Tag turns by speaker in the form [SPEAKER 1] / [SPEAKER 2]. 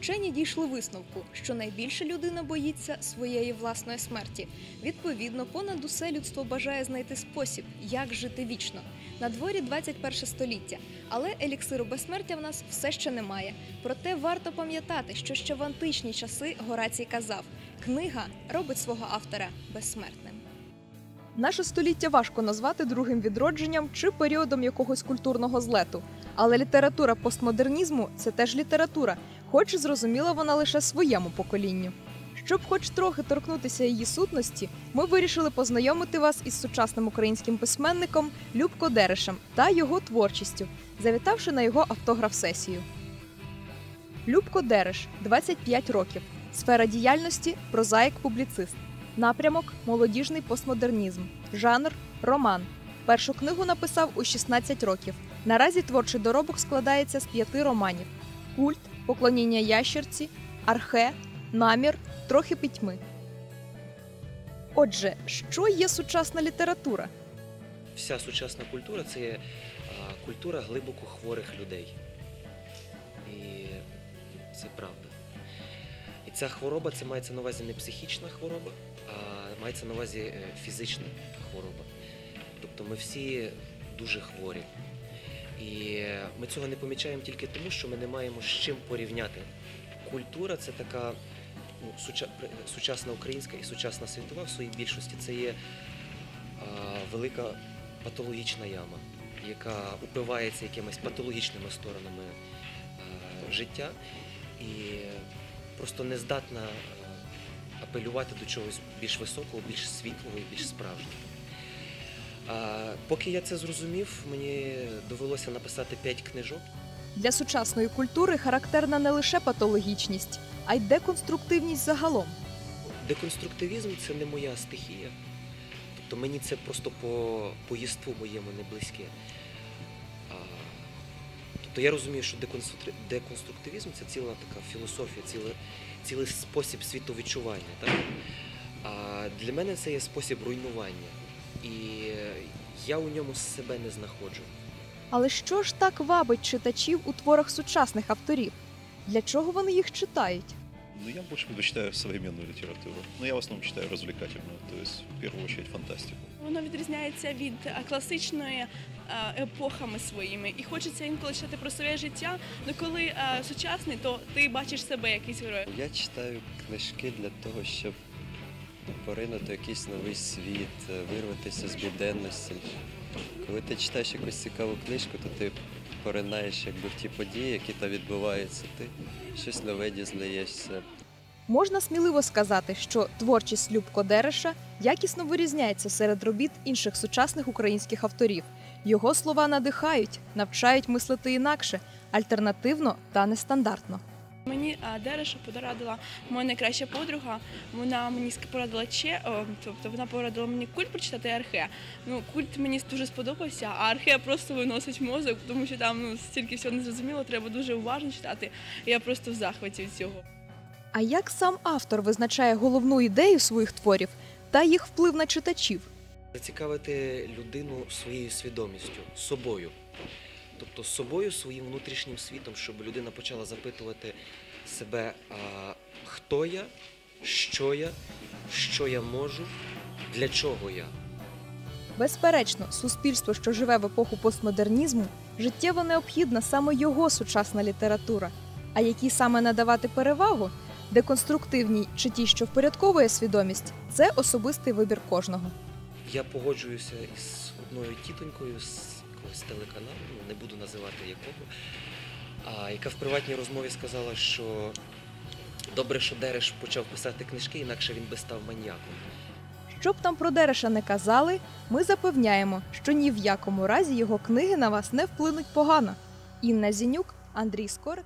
[SPEAKER 1] Вчені дійшли висновку, що найбільше людина боїться своєї власної смерті. Відповідно, понад усе людство бажає знайти спосіб, як жити вічно. На дворі 21 століття, але еліксиру безсмертя в нас все ще немає. Проте варто пам'ятати, що ще в античні часи Горацій казав: книга робить свого автора безсмертним. Наше століття важко назвати другим відродженням чи періодом якогось культурного злету. Але література постмодернізму це теж література, хоч зрозуміла вона лише своєму поколінню. Щоб хоч трохи торкнутися її сутності, ми вирішили познайомити вас із сучасним українським письменником Любко Дерешем та його творчістю, завітавши на його автограф-сесію. Любко Дереш, 25 років. Сфера діяльності прозаїк-публіцист. Напрямок молодіжний постмодернізм. Жанр роман. Першу книгу написав у 16 років. Наразі творчий доробок складається з п'яти романів: Культ, Поклоніння ящерці, Архе, Намір, Трохи пітьми. Отже, що є сучасна література?
[SPEAKER 2] Вся сучасна культура це культура глибоко хворих людей. І це правда. І ця хвороба це мається на увазі не психічна хвороба, а мається на увазі е, фізична хвороба. Тобто ми всі дуже хворі. І ми цього не помічаємо тільки тому, що ми не маємо з чим порівняти. Культура це така ну, суча- сучасна українська і сучасна світова в своїй більшості. Це є а, велика патологічна яма, яка упивається якимись патологічними сторонами а, життя і просто не здатна апелювати до чогось більш високого, більш світлого і більш справжнього. А, поки я це зрозумів, мені довелося написати п'ять книжок.
[SPEAKER 1] Для сучасної культури характерна не лише патологічність, а й деконструктивність загалом.
[SPEAKER 2] Деконструктивізм це не моя стихія. Тобто мені це просто по, по єству моєму не близьке. А, тобто я розумію, що деконструктив- деконструктивізм це ціла така філософія, ціле, цілий спосіб світовідчування. Так? А для мене це є спосіб руйнування. І я у ньому себе не знаходжу.
[SPEAKER 1] Але що ж так вабить читачів у творах сучасних авторів? Для чого вони їх читають?
[SPEAKER 3] Ну, я больше предпочитаю современную литературу. Но я в основном читаю развлекательную, то есть в первую очередь фантастику.
[SPEAKER 4] Воно відрізняється від е, класичної е, епохами своїми. І хочеться інколи читати про своє життя. але коли е, сучасний, то ти бачиш себе якийсь герой.
[SPEAKER 5] Я читаю книжки для того, щоб поринути якийсь новий світ, вирватися з буденності. Коли ти читаєш якусь цікаву книжку, то ти поринаєш якби в ті події, які там відбуваються. Ти щось нове дізнаєшся.
[SPEAKER 1] Можна сміливо сказати, що творчість Любко Дереша якісно вирізняється серед робіт інших сучасних українських авторів. Його слова надихають, навчають мислити інакше, альтернативно та нестандартно.
[SPEAKER 4] Мені Дереша порадила моя найкраща подруга. Вона мені порадила че, о, тобто вона порадила мені культ прочитати архе. Ну, культ мені дуже сподобався, а архе просто виносить мозок, тому що там ну, стільки всього незрозуміло, треба дуже уважно читати. Я просто в захваті від цього.
[SPEAKER 1] А як сам автор визначає головну ідею своїх творів та їх вплив на читачів?
[SPEAKER 2] Зацікавити людину своєю свідомістю, собою. Тобто з собою, своїм внутрішнім світом, щоб людина почала запитувати себе, а, хто я, що я, що я можу, для чого я.
[SPEAKER 1] Безперечно, суспільство, що живе в епоху постмодернізму, життєво необхідна саме його сучасна література. А якій саме надавати перевагу деконструктивній чи тій, що впорядковує свідомість, це особистий вибір кожного.
[SPEAKER 2] Я погоджуюся із одною тітонькою з якогось телеканалу, не буду називати якого, а, яка в приватній розмові сказала, що добре, що Дереш почав писати книжки, інакше він би став маніяком.
[SPEAKER 1] Що б там про Дереша не казали, ми запевняємо, що ні в якому разі його книги на вас не вплинуть погано. Інна Зінюк, Андрій Скорик,